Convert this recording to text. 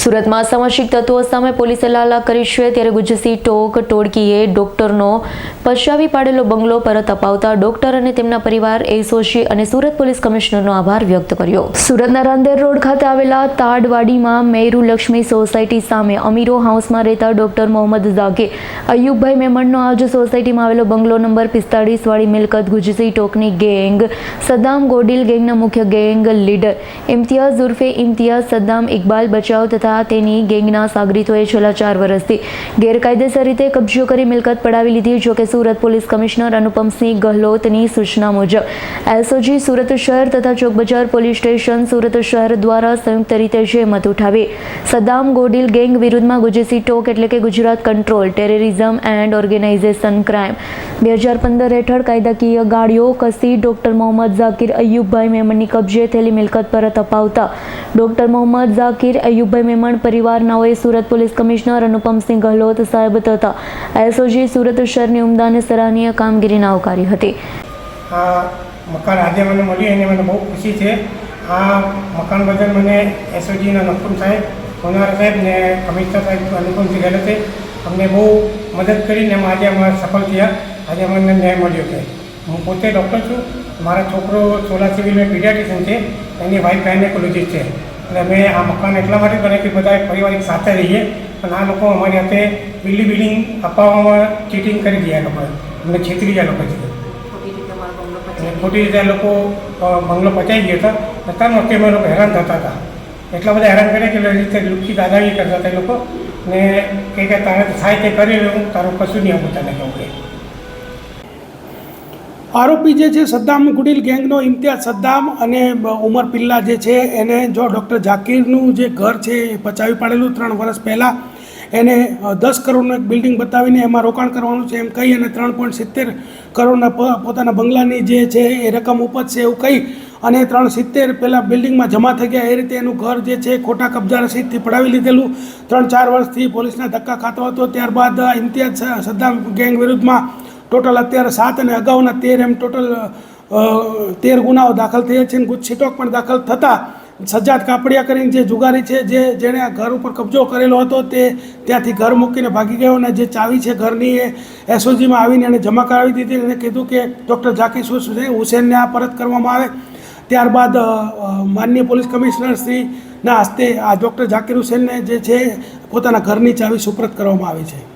સુરતમાં સામાજિક તત્વો સામે પોલીસે લાલા કરી છે. ત્યારે ગુજસી ટોક ટોળકીએ ડોક્ટરનો પચાવી પાડેલો બંગલો પરત અપાવતા ડોક્ટર અને તેમના પરિવાર એસોસી અને સુરત પોલીસ કમિશનરનો આભાર વ્યક્ત કર્યો. સુરતના રાંદેર રોડ ખાતે આવેલા તાડવાડીમાં મેરુ લક્ષ્મી સોસાયટી સામે અમીરો હાઉસમાં રહેતા ડોક્ટર મોહમ્મદ ઝાકે અયુબભાઈ મેમણનો આજ સોસાયટીમાં આવેલો બંગલો નંબર પિસ્તાળીસવાળી મિલકત ગુજસી ટોકની ગેંગ સદ્દામ ગોડિલ ગેંગના મુખ્ય ગેંગ લીડર ઇમ્તિયાઝ ઉર્ફે ઇમ્તિયાઝ સદ્દામ ઇકબાલ બચાવ તથા તેની ગેંગના સાગરીતોએ છેલ્લા ચાર વર્ષથી ગેરકાયદેસર રીતે કબજો કરી મિલકત પડાવી લીધી. જોકે સુરત પોલીસ કમિશનર અનુપમસિંહ ગહલોતની સૂચના મુજબ, એસઓજી સુરત શહેર તથા ચોકબજાર પોલીસ સ્ટેશન સુરત શહેર દ્વારા સંયુક્ત રીતે જેમત ઉઠાવી. સદ્દામ ગોડિલ ગેંગ વિરુદ્ધમાં ગુજેસી ટોક એટલે કે Gujarat control, terrorism and organisation crime. બે હજાર પંદર હેઠળ કાયદાકીય ગાડીઓ કસી ડોક્ટર મોહમ્મદ ઝાકીર અયુબભાઈ મેમણની કબજે થયેલી મિલકત પરત અપાવતા ડોક્ટર મોહમ્મદ ઝાકીર અયુબભાઈ મેમણ પરિવારનાઓએ સુરત પોલીસ કમિશનર અનુપમસિંહ ગહલોત સાહેબ તથા એસઓજી સુરત શહેરની ઉમદાને સરાહનીય કામગીરીને આવકારી હતી. આ મકાન આજે મને મળ્યું, એને મને બહુ ખુશી છે. આ મકાન બદલ મને એસઓજીના નકુમ સાહેબ સોનાર સાહેબ ને કમિશનર સાહેબ અનુપમસિંહ ગહેલોતે અમને બહુ મદદ કરીને આજે અમે સફળ થયા. આજે અમને ન્યાય મળ્યો છે. હું પોતે ડૉક્ટર છું. મારા છોકરો સોલા સિવિલમાં પીડિયાટ્રિશિયન છે. એની વાઈફ ગાયનેકોલોજીસ્ટ છે. એટલે મેં આ મકાન એટલા માટે બને કે બધા પરિવારિક સાથે રહીએ. પણ આ લોકો અમારી હાથે બિલ્ડી બિલ્ડિંગ અપાવવામાં ચીટિંગ કરી ગયા લોકો. અમને છેતરી ગયા લોકો છે. અને ખોટી રીતે આ લોકો બંગલો પચાવી ગયા હતા. છતાં વખતે અમે લોકો હેરાન થતા હતા. એટલા બધા હેરાન કર્યા કે રીતે લુપ્તી દાદાગીરી કરતા હતા એ લોકો. ને કે તારે થાય તે કરી લઉં તારું કશું નહીં આપું તને કહું આરોપી જે છે, સદ્દામ ગુડિલ ગેંગનો ઇમ્તિયાઝ સદ્દામ અને ઉમર પિલ્લા જે છે, એને જો ડૉક્ટર ઝાકીરનું જે ઘર છે, એ પચાવી પાડેલું ત્રણ વર્ષ પહેલાં. એને દસ કરોડનું એક બિલ્ડિંગ બતાવીને એમાં રોકાણ કરવાનું છે એમ કહી અને ત્રણ પોઈન્ટ સિત્તેર કરોડના પોતાના બંગલાની જે છે, એ રકમ ઉપજશે એવું કહી અને ત્રણ સિત્તેર પહેલાં બિલ્ડિંગમાં જમા થઈ ગયા. એ રીતે એનું ઘર જે છે ખોટા કબજા રસીદથી પડાવી લીધેલું. ત્રણ ચાર વર્ષથી પોલીસના ધક્કા ખાતો હતો. ત્યારબાદ ઇમ્તિયાઝ સદ્દામ ગેંગ વિરુદ્ધમાં ટોટલ અત્યારે સાત અને અગાઉના તેર એમ ટોટલ તેર ગુનાઓ દાખલ થયા છે અને ગુજસીટોક પણ દાખલ થતાં સજ્જાદ કાપડિયા કરીને જે જુગારી છે, જે જેણે આ ઘર ઉપર કબજો કરેલો હતો તે ત્યાંથી ઘર મૂકીને ભાગી ગયો અને જે ચાવી છે ઘરની એ એસઓજીમાં આવીને એણે જમા કરાવી દીધી અને કીધું કે ડૉક્ટર ઝાકીર હુસૈન હુસેનને આ પરત કરવામાં આવે. ત્યારબાદ માનનીય પોલીસ કમિશનર શ્રીના હસ્તે આ ડૉક્ટર ઝાકીર હુસેનને જે છે, પોતાના ઘરની ચાવી સુપ્રત કરવામાં આવી છે.